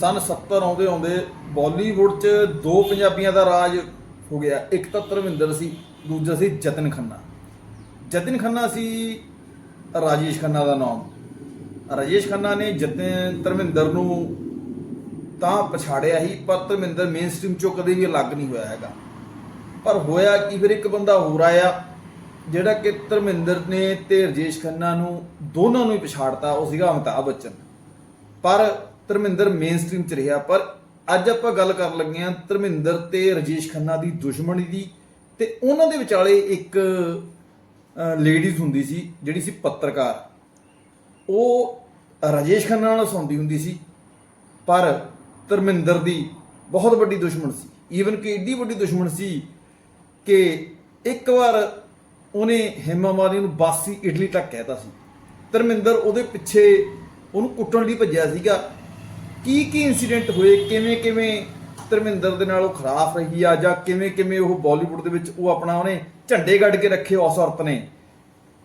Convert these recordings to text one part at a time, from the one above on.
ਸਨ 70 ਆਉਂਦੇ ਆਉਂਦੇ ਬਾਲੀਵੁੱਡ 'ਚ ਦੋ ਪੰਜਾਬੀਆਂ ਦਾ ਰਾਜ ਹੋ ਗਿਆ। ਇੱਕ ਤਾਂ ਧਰਮਿੰਦਰ ਸੀ, ਦੂਜਾ ਸੀ ਜਤਨ ਖੰਨਾ। ਜਤਨ ਖੰਨਾ ਸੀ ਰਾਜੇਸ਼ ਖੰਨਾ ਦਾ ਨਾਮ। ਰਾਜੇਸ਼ ਖੰਨਾ ਨੇ ਜਤਨ, ਧਰਮਿੰਦਰ ਨੂੰ ਤਾਂ ਪਛਾੜਿਆ ਹੀ ਪਰ ਧਰਮਿੰਦਰ ਮੇਨਸਟ੍ਰੀਮ ਚੋਂ ਕਦੇ ਵੀ ਅਲੱਗ ਨਹੀਂ ਹੋਇਆ ਹੈਗਾ। ਪਰ ਹੋਇਆ ਕਿ, ਫਿਰ ਇੱਕ ਬੰਦਾ ਹੋਰ ਆਇਆ, ਜਿਹੜਾ ਕਿ ਧਰਮਿੰਦਰ ਨੇ ਤੇ ਰਜੇਸ਼ ਖੰਨਾ ਨੂੰ ਦੋਨਾਂ ਨੂੰ ਹੀ ਪਛਾੜਤਾ, ਉਹ ਸੀਗਾ ਅਮਿਤਾਭ ਬੱਚਨ। ਪਰ ਧਰਮਿੰਦਰ ਮੇਨਸਟ੍ਰੀਮ ਚ ਰਿਹਾ, ਪਰ ਅੱਜ ਆਪਾਂ ਗੱਲ ਕਰਨ ਲੱਗੇ ਹਾਂ ਧਰਮਿੰਦਰ ਤੇ ਰਜੇਸ਼ ਖੰਨਾ ਦੀ ਦੁਸ਼ਮਣੀ ਦੀ ਤੇ ਉਹਨਾਂ ਦੇ ਵਿਚਾਲੇ ਇੱਕ ਲੇਡੀਜ਼ ਹੁੰਦੀ ਸੀ, ਜਿਹੜੀ ਸੀ ਪੱਤਰਕਾਰ। ਉਹ ਰਜੇਸ਼ ਖੰਨਾ ਨਾਲ ਸੌਂਦੀ ਹੁੰਦੀ ਸੀ, ਪਰ ਧਰਮਿੰਦਰ ਦੀ ਬਹੁਤ ਵੱਡੀ ਦੁਸ਼ਮਣ ਸੀ। ਈਵਨ ਕਿ ਏਡੀ ਵੱਡੀ ਦੁਸ਼ਮਣ ਸੀ ਕਿ ਇੱਕ ਵਾਰ ਉਹਨੇ ਹੇਮਾ ਮਾਲਿਨੀ ਨੂੰ ਬਾਸੀ ਇਟਲੀ ਤੱਕ ਕਹਿਤਾ ਸੀ। ਧਰਮਿੰਦਰ ਉਹਦੇ ਪਿੱਛੇ ਉਹਨੂੰ ਕੁੱਟਣ ਲਈ ਭੱਜਿਆ ਸੀਗਾ। ਕੀ ਕੀ ਇਨਸੀਡੈਂਟ ਹੋਏ? ਕਿਵੇਂ ਕਿਵੇਂ ਧਰਮਿੰਦਰ ਦੇ ਨਾਲ ਉਹ ਖਰਾਫ ਰਹੀ ਆ ਜਾਂ ਕਿਵੇਂ ਕਿਵੇਂ ਉਹ ਬਾਲੀਵੁੱਡ ਦੇ ਵਿੱਚ ਉਹ ਆਪਣਾ ਉਹਨੇ ਝੰਡੇ ਗੱਡ ਕੇ ਰੱਖੇ ਉਸ ਔਰਤ ਨੇ?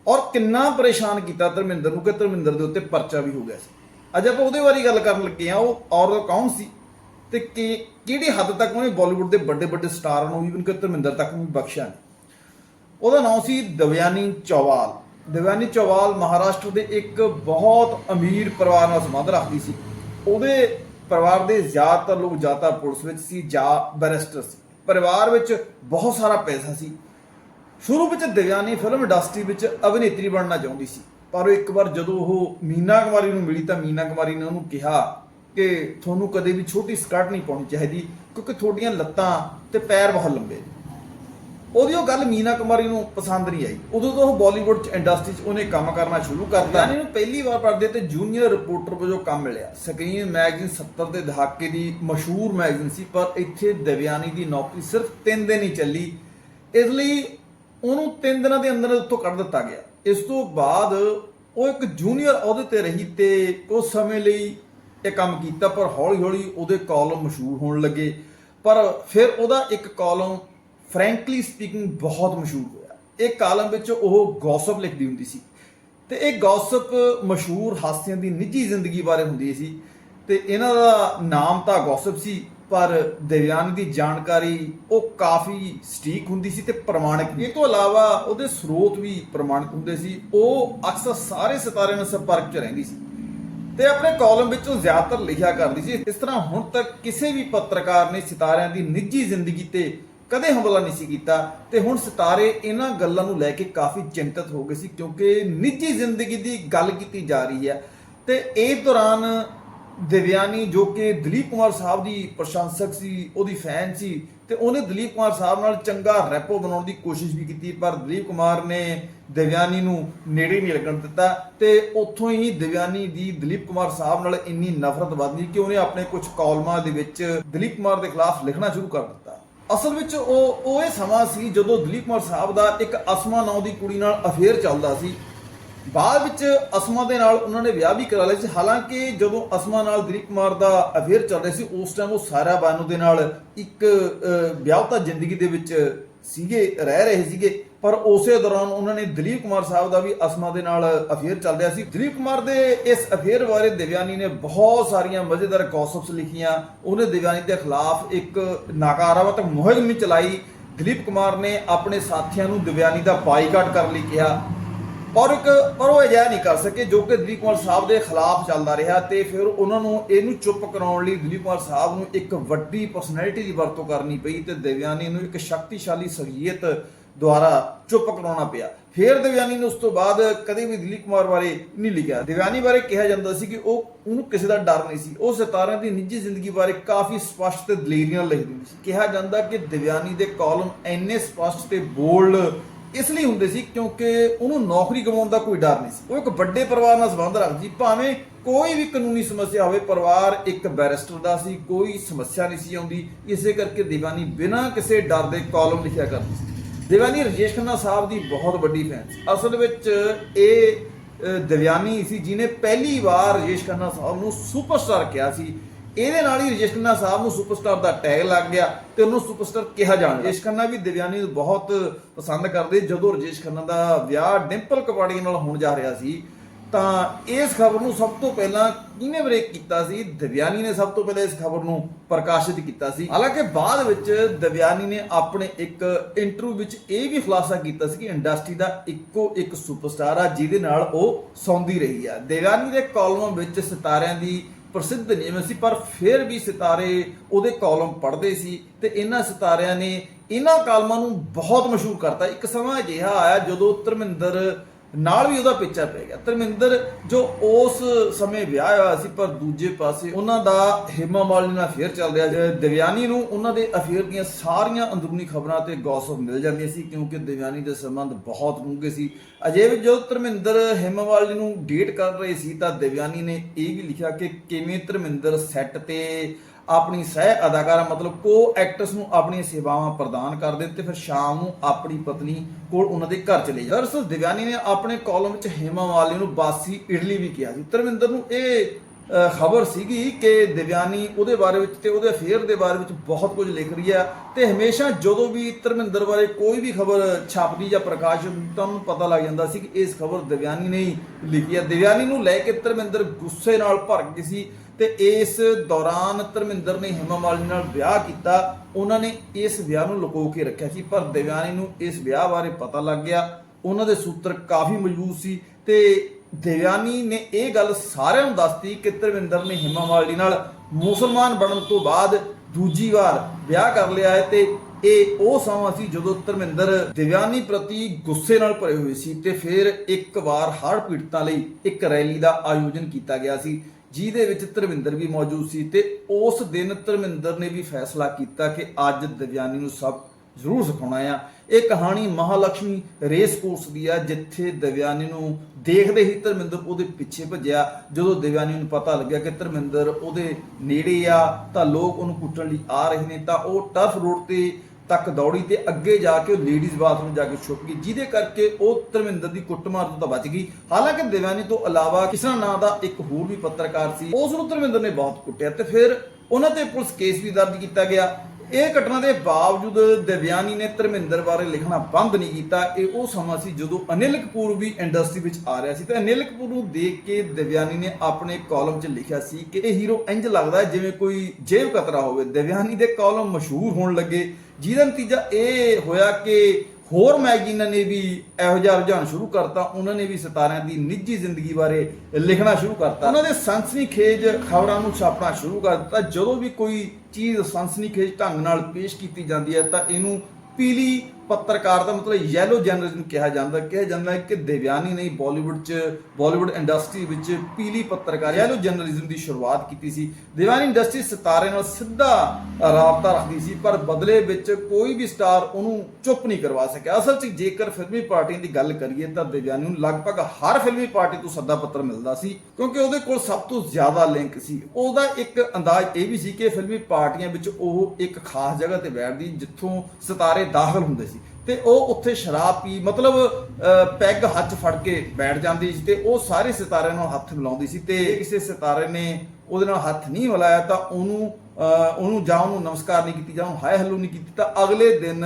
ਔਰ ਕਿੰਨਾ ਪਰੇਸ਼ਾਨ ਕੀਤਾ ਧਰਮਿੰਦਰ ਨੂੰ ਕਿ ਧਰਮਿੰਦਰ ਦੇ ਉੱਤੇ ਪਰਚਾ ਵੀ ਹੋ ਗਿਆ ਸੀ? ਅੱਜ ਆਪਾਂ ਉਹਦੇ ਬਾਰੇ ਗੱਲ ਕਰਨ ਲੱਗੇ ਆ, ਉਹ ਔਰਤ ਕੌਣ ਸੀ? ਤੇ ਕਿ ਕਿਹੜੀ ਹੱਦ ਤੱਕ ਉਹਨੇ ਬਾਲੀਵੁੱਡ ਦੇ ਵੱਡੇ ਵੱਡੇ ਸਟਾਰਾਂ ਨੂੰ ਈਵਨ ਕਿ ਧਰਮਿੰਦਰ ਤੱਕ ਵੀ ਬਖਸ਼ਿਆ ਉਹਦਾ ਨਾਮ ਸੀ ਦਵਿਆਨੀ ਚੌਵਾਲ ਦਵਿਆਨੀ ਚੌਵਾਲ ਮਹਾਰਾਸ਼ਟਰ ਦੇ ਇੱਕ ਬਹੁਤ ਅਮੀਰ ਪਰਿਵਾਰ ਨਾਲ ਸੰਬੰਧ ਰੱਖਦੀ ਸੀ। ਉਹਦੇ ਪਰਿਵਾਰ ਦੇ ਜ਼ਿਆਦਾਤਰ ਲੋਕ ਜਾਤਾ ਪੁਲਿਸ ਵਿੱਚ ਸੀ ਜਾਂ ਬੈਰਿਸਟਰ ਸੀ। ਪਰਿਵਾਰ ਵਿੱਚ ਬਹੁਤ ਸਾਰਾ ਪੈਸਾ ਸੀ। ਸ਼ੁਰੂ ਵਿੱਚ ਦਿਵਿਆਨੀ ਫਿਲਮ ਇੰਡਸਟਰੀ ਵਿੱਚ ਅਭਿਨੇਤਰੀ ਬਣਨਾ ਚਾਹੁੰਦੀ ਸੀ। ਪਰ ਉਹ ਇੱਕ ਵਾਰ ਜਦੋਂ ਉਹ ਮੀਨਾ ਕੁਮਾਰੀ ਨੂੰ ਮਿਲੀ ਤਾਂ ਮੀਨਾ ਕੁਮਾਰੀ ਨੇ ਉਹਨੂੰ ਕਿਹਾ ਕਿ ਤੁਹਾਨੂੰ ਕਦੇ ਵੀ ਛੋਟੀ ਸਕਰਟ ਨਹੀਂ ਪਾਉਣੀ ਚਾਹੀਦੀ ਕਿਉਂਕਿ ਤੁਹਾਡੀਆਂ ਲੱਤਾਂ ਤੇ ਪੈਰ ਬਹੁਤ ਲੰਬੇ ਨੇ। ਉਹਦੀ ਉਹ ਗੱਲ ਮੀਨਾ ਕੁਮਾਰੀ ਨੂੰ ਪਸੰਦ ਨਹੀਂ ਆਈ। ਉਦੋਂ ਤੋਂ ਉਹ ਬਾਲੀਵੁੱਡ ਚ ਇੰਡਸਟਰੀ 'ਚ ਉਹਨੇ ਕੰਮ ਕਰਨਾ ਸ਼ੁਰੂ ਕਰਤਾ। ਯਾਨੀ ਉਹਨੂੰ ਪਹਿਲੀ ਵਾਰ ਪਰਦੇ ਤੇ ਜੂਨੀਅਰ ਰਿਪੋਰਟਰ ਵਜੋਂ ਕੰਮ ਮਿਲਿਆ। ਸਕਰੀਨ ਮੈਗਜ਼ੀਨ 70 ਦੇ ਦਹਾਕੇ ਦੀ ਮਸ਼ਹੂਰ ਮੈਗਜ਼ੀਨ ਸੀ, ਪਰ ਇੱਥੇ ਦਿਵਿਆਨੀ ਦੀ ਨੌਕਰੀ ਸਿਰਫ 3 ਦਿਨ ਹੀ ਚੱਲੀ। ਇਸ ਲਈ ਉਹਨੂੰ 3 ਦਿਨਾਂ ਦੇ ਅੰਦਰ ਉੱਥੋਂ ਕੱਢ ਦਿੱਤਾ ਗਿਆ। ਇਸ ਤੋਂ ਬਾਅਦ ਉਹ ਇੱਕ ਜੂਨੀਅਰ ਅਹੁਦੇ ਤੇ ਰਹੀ ਤੇ ਕੁਝ ਸਮੇਂ ਲਈ ਇਹ ਕੰਮ ਕੀਤਾ, ਪਰ ਹੌਲੀ ਹੌਲੀ ਉਹਦੇ ਕਾਲਮ ਮਸ਼ਹੂਰ ਹੋਣ ਲੱਗੇ। ਪਰ ਫਿਰ ਉਹਦਾ ਇੱਕ ਕਾਲਮ ਫਰੈਂਕਲੀ ਸਪੀਕਿੰਗ ਬਹੁਤ ਮਸ਼ਹੂਰ ਹੋਇਆ। ਇਹ ਕਾਲਮ ਵਿੱਚ ਉਹ ਗੌਸਪ ਲਿਖਦੀ ਹੁੰਦੀ ਸੀ। ਤੇ ਇਹ ਗੌਸਪ ਮਸ਼ਹੂਰ ਹਾਸਿਆਂ ਦੀ ਨਿੱਜੀ ਜ਼ਿੰਦਗੀ ਬਾਰੇ ਹੁੰਦੀ ਸੀ। ਤੇ ਇਹਨਾਂ ਦਾ ਨਾਮ ਤਾਂ ਗੌਸਪ ਸੀ, ਪਰ ਦਿਵਿਆਨੀ ਦੀ ਜਾਣਕਾਰੀ ਉਹ ਕਾਫੀ ਸਟੀਕ ਹੁੰਦੀ ਸੀ ਤੇ ਪ੍ਰਮਾਣਿਕ ਇਹ ਤੋਂ ਇਲਾਵਾ ਉਹਦੇ ਸਰੋਤ ਵੀ ਪ੍ਰਮਾਣਿਕ ਹੁੰਦੇ ਸੀ। ਉਹ ਅਕਸਰ ਸਾਰੇ ਸਿਤਾਰਿਆਂ ਨਾਲ ਸੰਪਰਕ 'ਚ ਰਹਿੰਦੀ ਸੀ। ਤੇ ਆਪਣੇ ਕਾਲਮ ਵਿੱਚ ਉਹ ਜ਼ਿਆਦਾਤਰ ਲਿਖਿਆ ਕਰਦੀ ਸੀ। ਇਸ ਤਰ੍ਹਾਂ ਹੁਣ ਤੱਕ ਕਿਸੇ ਵੀ ਪੱਤਰਕਾਰ ਨੇ ਸਿਤਾਰਿਆਂ ਦੀ ਨਿੱਜੀ ਜ਼ਿੰਦਗੀ ਤੇ ਕਦੇ ਹਮਲਾ ਨਹੀਂ ਸੀ ਕੀਤਾ ਤੇ ਹੁਣ ਸਿਤਾਰੇ ਇਹਨਾਂ ਗੱਲਾਂ ਨੂੰ ਲੈ ਕੇ ਕਾਫੀ ਚਿੰਤਤ ਹੋ ਗਏ ਸੀ ਕਿਉਂਕਿ ਨਿੱਜੀ ਜ਼ਿੰਦਗੀ ਦੀ ਗੱਲ ਕੀਤੀ ਜਾ ਰਹੀ ਹੈ। ਤੇ ਇਹ ਦੌਰਾਨ ਦਿਵਿਆਨੀ ਜੋ ਕਿ ਦਲੀਪ ਕੁਮਾਰ ਸਾਹਿਬ ਦੀ ਪ੍ਰਸ਼ੰਸਕ ਸੀ, ਉਹਦੀ ਫੈਨ ਸੀ ਤੇ ਉਹਨੇ ਦਲੀਪ ਕੁਮਾਰ ਸਾਹਿਬ ਨਾਲ ਚੰਗਾ ਰੈਪੋ ਬਣਾਉਣ ਦੀ ਕੋਸ਼ਿਸ਼ ਵੀ ਕੀਤੀ, ਪਰ ਦਲੀਪ ਕੁਮਾਰ ਨੇ ਦਿਵਿਆਨੀ ਨੂੰ ਨੇੜੇ ਨਹੀਂ ਲੱਗਣ ਦਿੱਤਾ ਤੇ ਉੱਥੋਂ ਹੀ ਦਿਵਿਆਨੀ ਦੀ ਦਲੀਪ ਕੁਮਾਰ ਸਾਹਿਬ ਨਾਲ ਇੰਨੀ ਨਫ਼ਰਤ ਵੱਧ ਗਈ ਕਿ ਉਹਨੇ ਆਪਣੇ ਕੁਝ ਕਾਲਮਾਂ ਦੇ ਵਿੱਚ ਦਲੀਪ ਕੁਮਾਰ ਦੇ ਖਿਲਾਫ ਲਿਖਣਾ ਸ਼ੁਰੂ ਕਰ ਦਿੱਤਾ। ਅਸਲ ਵਿੱਚ ਉਹ ਉਹ ਇਹ ਸਮਾਂ ਸੀ ਜਦੋਂ ਦਲੀਪ ਕੁਮਾਰ ਸਾਹਿਬ ਦਾ ਇੱਕ ਅਸਮਾ ਨਾਂ ਦੀ ਕੁੜੀ ਨਾਲ ਅਫੇਅਰ ਚੱਲਦਾ ਸੀ। ਬਾਅਦ ਵਿੱਚ ਅਸਮਾ ਦੇ ਨਾਲ ਉਹਨਾਂ ਨੇ ਵਿਆਹ ਵੀ ਕਰਾ ਲਿਆ ਸੀ। ਹਾਲਾਂਕਿ ਜਦੋਂ ਅਸਮਾ ਨਾਲ ਦਲੀਪ ਕੁਮਾਰ ਦਾ ਅਫੇਅਰ ਚੱਲ ਰਿਹਾ ਸੀ, ਉਸ ਟਾਈਮ ਉਹ ਸਾਰਾ ਬਾਨੂ ਦੇ ਨਾਲ ਇੱਕ ਵਿਆਹਤਾ ਜ਼ਿੰਦਗੀ ਦੇ ਵਿੱਚ ਸੀਗੇ, ਰਹਿ ਰਹੇ ਸੀਗੇ। ਪਰ ਉਸੇ ਦੌਰਾਨ ਉਹਨਾਂ ਨੇ ਦਲੀਪ ਕੁਮਾਰ ਸਾਹਿਬ ਦਾ ਵੀ ਅਸਮਾ ਦੇ ਨਾਲ ਅਫੇਅਰ ਚੱਲ ਰਿਹਾ ਸੀ। ਦਲੀਪ ਕੁਮਾਰ ਦੇ ਇਸ ਅਫੇਅਰ ਬਾਰੇ ਦਿਵਿਆਨੀ ਨੇ ਬਹੁਤ ਸਾਰੀਆਂ ਮਜ਼ੇਦਾਰ ਗੌਸਪਸ ਲਿਖੀਆਂ। ਉਹਨੇ ਦਿਵਿਆਨੀ ਦੇ ਖਿਲਾਫ ਇੱਕ ਨਕਾਰਾਤਮਕ ਮੁਹਿੰਮ ਚਲਾਈ। ਦਲੀਪ ਕੁਮਾਰ ਨੇ ਆਪਣੇ ਸਾਥੀਆਂ ਨੂੰ ਦਿਵਿਆਨੀ ਦਾ ਬਾਈਕਾਟ ਕਰਨ ਲਈ ਕਿਹਾ। ਔਰ ਇੱਕ ਪਰ ਉਹ ਅਜਿਹਾ ਨਹੀਂ ਕਰ ਸਕੇ ਜੋ ਕਿ ਦਲੀਪ ਕੁਮਾਰ ਸਾਹਿਬ ਦੇ ਖਿਲਾਫ ਚੱਲਦਾ ਰਿਹਾ ਤੇ ਫਿਰ ਉਹਨਾਂ ਨੂੰ ਇਹਨੂੰ ਚੁੱਪ ਕਰਾਉਣ ਲਈ ਦਲੀਪ ਕੁਮਾਰ ਸਾਹਿਬ ਨੂੰ ਇੱਕ ਵੱਡੀ ਪਰਸਨੈਲਿਟੀ ਦੀ ਵਰਤੋਂ ਕਰਨੀ ਪਈ ਤੇ ਦਿਵਿਆਨੀ ਨੂੰ ਇੱਕ ਸ਼ਕਤੀਸ਼ਾਲੀ ਸ਼ਖਸੀਅਤ ਦੁਆਰਾ ਚੁੱਪ ਕਰਾਉਣਾ ਪਿਆ। ਫਿਰ ਦਿਵਿਆਨੀ ਨੇ ਉਸ ਤੋਂ ਬਾਅਦ ਕਦੇ ਵੀ ਦਲੀਪ ਕੁਮਾਰ ਬਾਰੇ ਨਹੀਂ ਲਿਖਿਆ। ਦਿਵਿਆਨੀ ਬਾਰੇ ਕਿਹਾ ਜਾਂਦਾ ਸੀ ਕਿ ਉਹ, ਉਹਨੂੰ ਕਿਸੇ ਦਾ ਡਰ ਨਹੀਂ ਸੀ। ਉਹ ਸਿਤਾਰਿਆਂ ਦੀ ਨਿੱਜੀ ਜ਼ਿੰਦਗੀ ਬਾਰੇ ਕਾਫੀ ਸਪਸ਼ਟ ਤੇ ਦਲੇਰੀ ਨਾਲ ਲਿਖਦੀ ਹੁੰਦੀ ਸੀ। ਕਿਹਾ ਜਾਂਦਾ ਕਿ ਦਿਵਿਆਨੀ ਦੇ ਕਾਲਮ ਇੰਨੇ ਸਪਸ਼ਟ ਤੇ ਬੋਲਡ ਇਸ ਲਈ ਹੁੰਦੇ ਸੀ ਕਿਉਂਕਿ ਉਹਨੂੰ ਨੌਕਰੀ ਗਵਾਉਣ ਦਾ ਕੋਈ ਡਰ ਨਹੀਂ ਸੀ। ਉਹ ਇੱਕ ਵੱਡੇ ਪਰਿਵਾਰ ਨਾਲ ਸੰਬੰਧ ਰੱਖਦੀ, ਭਾਵੇਂ ਕੋਈ ਵੀ ਕਾਨੂੰਨੀ ਸਮੱਸਿਆ ਹੋਵੇ, ਪਰਿਵਾਰ ਇੱਕ ਬੈਰਿਸਟਰ ਦਾ ਸੀ, ਕੋਈ ਸਮੱਸਿਆ ਨਹੀਂ ਸੀ ਆਉਂਦੀ। ਇਸੇ ਕਰਕੇ ਦੀਵਾਨੀ ਬਿਨਾਂ ਕਿਸੇ ਡਰ ਦੇ ਕਾਲਮ ਲਿਖਿਆ ਕਰਦੀ ਸੀ। ਦਿਵਿਆਨੀ ਰਜੇਸ਼ ਖੰਨਾ ਸਾਹਿਬ ਦੀ ਬਹੁਤ ਵੱਡੀ ਫੈਨ ਸੀ ਅਸਲ ਵਿੱਚ ਇਹ ਦਿਵਿਆਨੀ ਸੀ ਜਿਨੇ ਪਹਿਲੀ ਵਾਰ ਰਜੇਸ਼ ਖੰਨਾ ਸਾਹਿਬ ਨੂੰ ਸੁਪਰਸਟਾਰ ਕਿਹਾ ਸੀ। ਇਹਦੇ ਨਾਲ ਹੀ ਰਜੇਸ਼ ਖੰਨਾ ਸਾਹਿਬ ਨੂੰ ਸੁਪਰਸਟਾਰ ਦਾ ਟੈਗ ਲੱਗ ਗਿਆ ਤੇ ਉਹਨੂੰ ਸੁਪਰਸਟਾਰ ਕਿਹਾ ਜਾਣ ਰਜੇਸ਼ ਖੰਨਾ ਵੀ ਦਿਵਿਆਨੀ ਨੂੰ ਬਹੁਤ ਪਸੰਦ ਕਰਦੇ ਜਦੋਂ ਰਜੇਸ਼ ਖੰਨਾ ਦਾ ਵਿਆਹ ਡਿੰਪਲ ਕਪਾੜੀ ਨਾਲ ਹੋਣ ਜਾ ਰਿਹਾ ਸੀ। ਤਾਂ ਇਸ ਖਬਰ ਨੂੰ ਸਭ ਤੋਂ ਪਹਿਲਾਂ ਕਿਹਨੇ ਬ੍ਰੇਕ ਕੀਤਾ ਸੀ? ਦਿਵਿਆਨੀ ਨੇ ਸਭ ਤੋਂ ਪਹਿਲਾਂ ਇਸ ਖਬਰ ਨੂੰ ਪ੍ਰਕਾਸ਼ਿਤ ਕੀਤਾ ਸੀ। ਹਾਲਾਂਕਿ ਬਾਅਦ ਵਿੱਚ ਦਿਵਿਆਨੀ ਨੇ ਆਪਣੇ ਇੱਕ ਇੰਟਰਵਿਊ ਵਿੱਚ ਇਹ ਵੀ ਖੁਲਾਸਾ ਕੀਤਾ ਸੀ ਕਿ ਇੰਡਸਟਰੀ ਦਾ ਇੱਕੋ ਇੱਕ ਸੁਪਰਸਟਾਰ ਆ, ਜਿਹਦੇ ਨਾਲ ਉਹ ਸੌਂਦੀ ਰਹੀ ਆ। ਦਿਵਿਆਨੀ ਦੇ ਕਾਲਮਾਂ ਵਿੱਚ ਸਿਤਾਰਿਆਂ ਦੀ ਪ੍ਰਸਿੱਧ ਨਹੀਂ ਸੀ, ਪਰ ਫਿਰ ਵੀ ਸਿਤਾਰੇ ਉਹਦੇ ਕਾਲਮ ਪੜ੍ਹਦੇ ਸੀ ਤੇ ਇਹਨਾਂ ਸਿਤਾਰਿਆਂ ਨੇ ਇਹਨਾਂ ਕਾਲਮਾਂ ਨੂੰ ਬਹੁਤ ਮਸ਼ਹੂਰ ਕਰਤਾ। ਇੱਕ ਸਮਾਂ ਅਜਿਹਾ ਆਇਆ ਜਦੋਂ ਧਰਮਿੰਦਰ ਨਾਲ ਵੀ ਉਹਦਾ ਪਿੱਛਾ ਪੈ ਗਿਆ। ਧਰਮਿੰਦਰ ਜੋ ਉਸ ਸਮੇਂ ਵਿਆਹ ਹੋਇਆ ਸੀ, ਪਰ ਦੂਜੇ ਪਾਸੇ ਉਹਨਾਂ ਦਾ ਹੇਮਾ ਮਾਲਿਨੀ ਨਾਲ ਅਫੇਅਰ ਚੱਲ ਰਿਹਾ ਸੀ। ਦਿਵਿਆਨੀ ਨੂੰ ਉਹਨਾਂ ਦੇ ਅਫੇਅਰ ਦੀਆਂ ਸਾਰੀਆਂ ਅੰਦਰੂਨੀ ਖਬਰਾਂ ਤੇ ਗੌਸਪ ਮਿਲ ਜਾਂਦੀਆਂ ਸੀ, ਕਿਉਂਕਿ ਦਿਵਿਆਨੀ ਦੇ ਸੰਬੰਧ ਬਹੁਤ ਡੂੰਘੇ ਸੀ। ਅਜੇ ਵੀ ਜਦੋਂ ਧਰਮਿੰਦਰ ਹੇਮਾ ਮਾਲਿਨੀ ਨੂੰ ਡੇਟ ਕਰ ਰਹੇ ਸੀ, ਤਾਂ ਦਿਵਿਆਨੀ ਨੇ ਇਹ ਵੀ ਲਿਖਿਆ ਕਿ ਕਿਵੇਂ ਧਰਮਿੰਦਰ ਸੈੱਟ ਤੇ ਆਪਣੀ ਸਹਿ ਅਦਾਕਾਰਾ, ਮਤਲਬ ਕੋ ਐਕਟਰਸ ਨੂੰ ਆਪਣੀਆਂ ਸੇਵਾਵਾਂ ਪ੍ਰਦਾਨ ਕਰਦੇ ਤੇ ਫਿਰ ਸ਼ਾਮ ਨੂੰ ਆਪਣੀ ਪਤਨੀ ਕੋਲ ਉਹਨਾਂ ਦੇ ਘਰ ਚਲੇ ਜਾਂਦੇ ਦਰਅਸਲ ਦਿਵਿਆਨੀ ਨੇ ਆਪਣੇ ਕਾਲਮ ਵਿੱਚ ਹੇਮਾ ਮਾਲਿਨੀ ਨੂੰ ਬਾਸੀ ਇਡਲੀ ਵੀ ਕਿਹਾ ਸੀ। ਧਰਮਿੰਦਰ ਨੂੰ ਇਹ ਖਬਰ ਸੀਗੀ ਕਿ ਦਿਵਿਆਨੀ ਉਹਦੇ ਬਾਰੇ ਵਿੱਚ ਤੇ ਉਹਦੇ ਅਫੇਅਰ ਦੇ ਬਾਰੇ ਵਿੱਚ ਬਹੁਤ ਕੁਝ ਲਿਖ ਰਹੀ ਹੈ ਤੇ ਹਮੇਸ਼ਾ ਜਦੋਂ ਵੀ ਧਰਮਿੰਦਰ ਬਾਰੇ ਕੋਈ ਵੀ ਖਬਰ ਛਾਪਦੀ ਜਾਂ ਪ੍ਰਕਾਸ਼ ਹੁੰਦੀ ਤਾਂ ਉਹਨੂੰ ਪਤਾ ਲੱਗ ਜਾਂਦਾ ਸੀ ਕਿ ਇਸ ਖਬਰ ਦਿਵਿਆਨੀ ਨੇ ਹੀ ਲਿਖੀ ਹੈ। ਦਿਵਿਆਨੀ ਨੂੰ ਲੈ ਕੇ ਧਰਮਿੰਦਰ ਗੁੱਸੇ ਨਾਲ ਭਰ ਗਈ ਸੀ। ਤੇ ਇਸ ਦੌਰਾਨ ਧਰਮਿੰਦਰ ਨੇ ਹਿਮਾ ਮਾਲਿਨੀ ਨਾਲ ਵਿਆਹ ਕੀਤਾ। ਉਹਨਾਂ ਨੇ ਇਸ ਵਿਆਹ ਨੂੰ ਲੁਕੋ ਕੇ ਰੱਖਿਆ ਸੀ, ਪਰ ਦਿਵਿਆਨੀ ਨੂੰ ਇਸ ਵਿਆਹ ਬਾਰੇ ਪਤਾ ਲੱਗ ਗਿਆ। ਉਹਨਾਂ ਦੇ ਸੂਤਰ ਕਾਫੀ ਮੌਜੂਦ ਸੀ ਤੇ ਦਿਵਿਆਨੀ ਨੇ ਇਹ ਗੱਲ ਸਾਰਿਆਂ ਨੂੰ ਦੱਸਤੀ ਕਿ ਧਰਮਿੰਦਰ ਨੇ ਹਿਮਾ ਮਾਲਿਨੀ ਨਾਲ ਮੁਸਲਮਾਨ ਬਣਨ ਤੋਂ ਬਾਅਦ ਦੂਜੀ ਵਾਰ ਵਿਆਹ ਕਰ ਲਿਆ ਹੈ ਤੇ ਇਹ ਉਹ ਸਮਾਂ ਸੀ ਜਦੋਂ ਧਰਮਿੰਦਰ ਦਿਵਿਆਨੀ ਪ੍ਰਤੀ ਗੁੱਸੇ ਨਾਲ ਭਰੇ ਹੋਏ ਸੀ ਤੇ ਫਿਰ ਇੱਕ ਵਾਰ ਹੜ੍ਹ ਪੀੜਤਾਂ ਲਈ ਇੱਕ ਰੈਲੀ ਦਾ ਆਯੋਜਨ ਕੀਤਾ ਗਿਆ ਸੀ। ਜਿਹਦੇ ਵਿੱਚ ਧਰਮਿੰਦਰ ਵੀ ਮੌਜੂਦ ਸੀ ਤੇ ਉਸ ਦਿਨ ਧਰਮਿੰਦਰ ਨੇ ਵੀ ਫੈਸਲਾ ਕੀਤਾ ਕਿ ਅੱਜ ਦਿਵਿਆਨੀ ਨੂੰ ਸਭ ਜ਼ਰੂਰ ਸਿਖਾਉਣਾ ਆ। ਇਹ ਕਹਾਣੀ ਮਹਾਲక్ష్ਮੀ ਰੇਸ ਕੋਰਸ ਦੀ ਆ, ਜਿੱਥੇ ਦਿਵਿਆਨੀ ਨੂੰ ਦੇਖਦੇ ਹੀ ਧਰਮਿੰਦਰ ਉਹਦੇ ਪਿੱਛੇ ਭੱਜਿਆ। ਜਦੋਂ ਦਿਵਿਆਨੀ ਨੂੰ ਪਤਾ ਲੱਗਿਆ ਕਿ ਧਰਮਿੰਦਰ ਉਹਦੇ ਨੇੜੇ ਆ, ਤਾਂ ਲੋਕ ਉਹਨੂੰ ਕੁੱਟਣ ਲਈ ਆ ਰਹੇ ਨੇ, ਤਾਂ ਉਹ ਟਰਫ ਰੋਡ ਤੇ ਤੱਕ ਦੌੜੀ ਤੇ ਅੱਗੇ ਜਾ ਕੇ ਉਹ ਲੇਡੀਜ਼ ਬਾਥਰੂਮ ਜਾ ਕੇ ਛੁਪ ਗਈ, ਜਿਹਦੇ ਕਰਕੇ ਉਹ ਧਰਮਿੰਦਰ ਦੀ ਕੁੱਟਮਾਰ ਤੋਂ ਤਾਂ ਬਚ ਗਈ। ਹਾਲਾਂਕਿ ਦਿਵਿਆਨੀ ਤੋਂ ਇਲਾਵਾ ਕਿਸਨਾ ਨਾਂ ਦਾ ਇੱਕ ਹੋਰ ਵੀ ਪੱਤਰਕਾਰ ਸੀ, ਉਸ ਨੂੰ ਧਰਮਿੰਦਰ ਨੇ ਬਹੁਤ ਕੁੱਟਿਆ ਤੇ ਫਿਰ ਉਹਨਾਂ ਤੇ ਪੁਲਿਸ ਕੇਸ ਵੀ ਦਰਜ ਕੀਤਾ ਗਿਆ। ਇਹ ਘਟਨਾ ਦੇ ਬਾਵਜੂਦ ਦਿਵਿਆਨੀ ਨੇ ਧਰਮਿੰਦਰ ਬਾਰੇ ਲਿਖਣਾ ਬੰਦ ਨਹੀਂ ਕੀਤਾ। ਇਹ ਉਹ ਸਮਾਂ ਸੀ ਜਦੋਂ ਅਨਿਲ ਕਪੂਰ ਵੀ ਇੰਡਸਟਰੀ ਵਿੱਚ ਆ ਰਿਹਾ ਸੀ। ਤੇ ਅਨਿਲ ਕਪੂਰ ਨੂੰ ਦੇਖ ਕੇ ਦਿਵਿਆਨੀ ਨੇ ਆਪਣੇ ਕਾਲਮ 'ਚ ਲਿਖਿਆ ਸੀ ਕਿ ਇਹ ਹੀਰੋ ਇੰਜ ਲੱਗਦਾ ਜਿਵੇਂ ਕੋਈ ਜੇਬ ਕਤਰਾ ਹੋਵੇ। ਦਿਵਿਆਨੀ ਦੇ ਕਾਲਮ ਮਸ਼ਹੂਰ ਹੋਣ ਲੱਗੇ। ਜਿਹਦਾ ਨਤੀਜਾ ਇਹ ਹੋਇਆ ਕਿ ਹੋਰ ਮੈਗਜ਼ੀਨਾਂ ਨੇ ਵੀ ਇਹੋ ਜਿਹਾ ਰੁਝਾਨ ਸ਼ੁਰੂ ਕਰਤਾ, ਉਹਨਾਂ ਨੇ ਵੀ ਸਿਤਾਰਿਆਂ ਦੀ ਨਿੱਜੀ ਜ਼ਿੰਦਗੀ ਬਾਰੇ ਲਿਖਣਾ ਸ਼ੁਰੂ ਕਰਤਾ। ਉਹਨਾਂ ਦੇ ਸਨਸਨੀਖੇਜ ਖਬਰਾਂ ਨੂੰ ਛਾਪਣਾ ਸ਼ੁਰੂ ਕਰ ਦਿੱਤਾ। ਜਦੋਂ ਵੀ ਕੋਈ ਚੀਜ਼ ਸਨਸਨੀਖੇਜ ਢੰਗ ਨਾਲ ਪੇਸ਼ ਕੀਤੀ ਜਾਂਦੀ ਹੈ ਤਾਂ ਇਹਨੂੰ ਪੀਲੀ ਪੱਤਰਕਾਰ ਦਾ ਮਤਲਬ ਯੈਲੋ ਜਰਨਲਿਜ਼ਮ ਕਿਹਾ ਜਾਂਦਾ ਕਿਹਾ ਜਾਂਦਾ ਹੈ ਕਿ ਦਿਵਿਆਨੀ ਨੇ ਬਾਲੀਵੁੱਡ 'ਚ ਬਾਲੀਵੁੱਡ ਇੰਡਸਟਰੀ ਵਿੱਚ ਪੀਲੀ ਪੱਤਰਕਾਰ ਯੈਲੋ ਜਰਨਲਿਜ਼ਮ ਦੀ ਸ਼ੁਰੂਆਤ ਕੀਤੀ ਸੀ। ਦਿਵਿਆਨੀ ਇੰਡਸਟਰੀ ਸਿਤਾਰੇ ਨਾਲ ਸਿੱਧਾ ਰਾਬਤਾ ਰੱਖਦੀ ਸੀ, ਪਰ ਬਦਲੇ ਵਿੱਚ ਕੋਈ ਵੀ ਸਟਾਰ ਉਹਨੂੰ ਚੁੱਪ ਨਹੀਂ ਕਰਵਾ ਸਕਿਆ। ਅਸਲ 'ਚ ਜੇਕਰ ਫਿਲਮੀ ਪਾਰਟੀਆਂ ਦੀ ਗੱਲ ਕਰੀਏ ਤਾਂ ਦਿਵਿਆਨੀ ਨੂੰ ਲਗਭਗ ਹਰ ਫਿਲਮੀ ਪਾਰਟੀ ਤੋਂ ਸੱਦਾ ਪੱਤਰ ਮਿਲਦਾ ਸੀ, ਕਿਉਂਕਿ ਉਹਦੇ ਕੋਲ ਸਭ ਤੋਂ ਜ਼ਿਆਦਾ ਲਿੰਕ ਸੀ। ਉਹਦਾ ਇੱਕ ਅੰਦਾਜ਼ ਇਹ ਵੀ ਸੀ ਕਿ ਫਿਲਮੀ ਪਾਰਟੀਆਂ ਵਿੱਚ ਉਹ ਇੱਕ ਖਾਸ ਜਗ੍ਹਾ ਤੇ ਬੈਠਦੀ ਜਿੱਥੋਂ ਸਿਤਾਰੇ ਦਾਖਲ ਹੁੰਦੇ ਸੀ। ਤੇ ਉਹ ਉੱਥੇ ਸ਼ਰਾਬ ਪੀ ਮਤਲਬ ਅਹ, ਪੈਗ ਹੱਥ ਫੜ ਕੇ ਬੈਠ ਜਾਂਦੀ ਸੀ ਤੇ ਉਹ ਸਾਰੇ ਸਿਤਾਰਿਆਂ ਨਾਲ ਹੱਥ ਮਿਲਾਉਂਦੀ ਸੀ ਤੇ ਕਿਸੇ ਸਿਤਾਰੇ ਨੇ ਉਹਦੇ ਨਾਲ ਹੱਥ ਨਹੀਂ ਮਿਲਾਇਆ ਤਾਂ ਉਹਨੂੰ ਅਹ, ਉਹਨੂੰ ਜਾਂ ਉਹਨੂੰ ਨਮਸਕਾਰ ਨਹੀਂ ਕੀਤੀ ਜਾਂ ਉਹਨੂੰ ਹਾਏ ਹੱਲੂ ਨਹੀਂ ਕੀਤੀ ਤਾਂ ਅਗਲੇ ਦਿਨ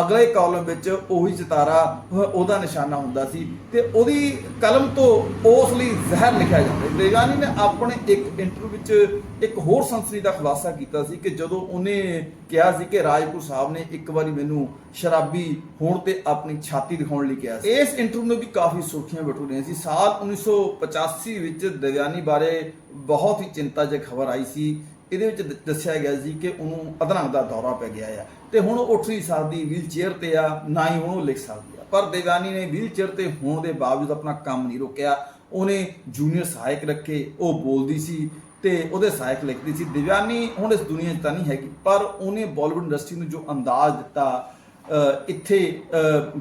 ਅਗਲੇ ਕਾਲਮ ਵਿੱਚ ਉਹੀ ਸਿਤਾਰਾ ਉਹਦਾ ਨਿਸ਼ਾਨਾ ਹੁੰਦਾ ਸੀ ਤੇ ਉਹਦੀ ਕਲਮ ਤੋਂ ਉਸ ਲਈ ਜ਼ਹਿਰ ਲਿਖਿਆ ਜਾਂਦਾ ਦੇਗਾਨੀ ਨੇ ਆਪਣੇ ਇੱਕ ਇੰਟਰਵਿਊ ਵਿੱਚ ਇੱਕ ਹੋਰ ਸੰਸਰੀ ਦਾ ਖੁਲਾਸਾ ਕੀਤਾ ਸੀ ਕਿ ਜਦੋਂ ਉਹਨੇ ਕਿਹਾ ਸੀ ਕਿ ਰਾਜਪੁਰ ਸਾਹਿਬ ਨੇ ਇੱਕ ਵਾਰੀ ਮੈਨੂੰ ਸ਼ਰਾਬੀ ਹੋਣ ਤੇ ਆਪਣੀ ਛਾਤੀ ਦਿਖਾਉਣ ਲਈ ਕਿਹਾ ਸੀ। ਇਸ ਇੰਟਰਵਿਊ ਨੂੰ ਵੀ ਕਾਫੀ ਸੁਰਖੀਆਂ ਬਟੂਰੀਆਂ ਸੀ। ਸਾਲ 1985 ਵਿੱਚ ਦਿਵਿਆਨੀ ਬਾਰੇ ਬਹੁਤ ਹੀ ਚਿੰਤਾਜਨਕ ਖਬਰ ਆਈ ਸੀ ਇਹਦੇ ਵਿੱਚ ਦ- ਦੱਸਿਆ ਗਿਆ ਸੀ ਕਿ ਉਹਨੂੰ ਅਧਰੰਗ ਦਾ ਦੌਰਾ ਪੈ ਗਿਆ ਆ। ਤੇ ਹੁਣ ਉਹ ਉੱਠ ਨਹੀਂ ਸਕਦੀ ਵੀਲ ਚੇਅਰ ਤੇ ਆ, ਨਾ ਹੀ ਹੁਣ ਉਹ ਲਿਖ ਸਕਦੀ ਆ। ਪਰ ਦੇਵਾਨੀ ਨੇ ਵੀਲ ਚੇਅਰ ਤੇ ਹੋਣ ਦੇ ਬਾਵਜੂਦ ਆਪਣਾ ਕੰਮ ਨਹੀਂ ਰੋਕਿਆ। ਉਹਨੇ ਜੂਨੀਅਰ ਸਹਾਇਕ ਰੱਖੇ, ਉਹ ਬੋਲਦੀ ਸੀ ਤੇ ਉਹਦੇ ਸਹਾਇਕ ਲਿਖਦੀ ਸੀ ਦਿਵਿਆਨੀ ਹੁਣ ਇਸ ਦੁਨੀਆ 'ਚ ਤਾਂ ਨਹੀਂ ਹੈਗੀ। ਪਰ ਉਹਨੇ ਬਾਲੀਵੁੱਡ ਇੰਡਸਟਰੀ ਨੂੰ ਜੋ ਅੰਦਾਜ਼ ਦਿੱਤਾ ਇੱਥੇ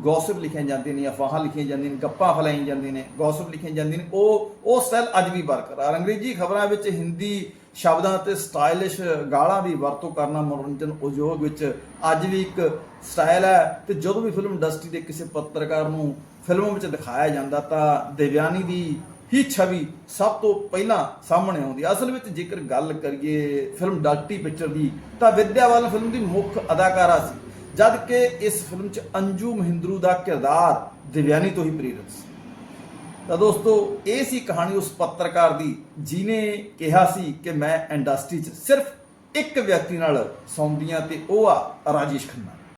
ਗੌਸਪ ਲਿਖੀਆਂ ਜਾਂਦੀਆਂ ਨੇ ਅਫਵਾਹਾਂ ਲਿਖੀਆਂ ਜਾਂਦੀਆਂ ਨੇ, ਗੱਪਾਂ ਫਲਾਈਆਂ ਜਾਂਦੀਆਂ ਨੇ ਗੌਸਿਪ ਲਿਖੀਆਂ ਜਾਂਦੀਆਂ ਨੇ, ਉਹ ਉਹ ਸਟਾਈਲ ਅੱਜ ਵੀ ਬਰਕਰਾਰ ਅੰਗਰੇਜ਼ੀ ਖਬਰਾਂ ਵਿੱਚ ਹਿੰਦੀ ਸ਼ਬਦਾਂ ਤੇ ਸਟਾਈਲਿਸ਼ ਗਾਲਾਂ ਦੀ ਵਰਤੋਂ ਕਰਨਾ ਮਨੋਰੰਜਨ ਉਦਯੋਗ ਵਿੱਚ ਅੱਜ ਵੀ ਇੱਕ ਸਟਾਈਲ ਹੈ। ਤੇ ਜਦੋਂ ਵੀ ਫਿਲਮ ਇੰਡਸਟਰੀ ਦੇ ਕਿਸੇ ਪੱਤਰਕਾਰ ਨੂੰ ਫਿਲਮਾਂ ਵਿੱਚ ਦਿਖਾਇਆ ਜਾਂਦਾ ਤਾਂ ਦਿਵਿਆਨੀ ਦੀ ਹੀ ਛਵੀ ਸਭ ਤੋਂ ਪਹਿਲਾਂ ਸਾਹਮਣੇ ਆਉਂਦੀ ਅਸਲ ਵਿੱਚ ਜੇਕਰ ਗੱਲ ਕਰੀਏ ਫਿਲਮ ਡਾਕਟੀ ਪਿਕਚਰ ਦੀ, ਤਾਂ ਵਿਦਿਆਵਾਲ ਫਿਲਮ ਦੀ ਮੁੱਖ ਅਦਾਕਾਰਾ ਸੀ। ਜਦ ਕਿ ਇਸ ਫਿਲਮ 'ਚ ਅੰਜੂ ਮਹਿੰਦਰੂ ਦਾ ਕਿਰਦਾਰ ਦਿਵਿਆਨੀ ਤੋਂ ਹੀ ਪ੍ਰੇਰਿਤ ਸੀ। ਤਾਂ ਦੋਸਤੋ, ਇਹ ਸੀ ਕਹਾਣੀ ਉਸ ਪੱਤਰਕਾਰ ਦੀ ਜਿਨੇ ਕਿਹਾ ਸੀ ਕਿ ਮੈਂ ਇੰਡਸਟਰੀ 'ਚ ਸਿਰਫ ਇੱਕ ਵਿਅਕਤੀ ਨਾਲ ਸੌਂਦੀਆਂ ਤੇ ਉਹ ਆ ਰਾਜੇਸ਼ ਖੰਨਾ।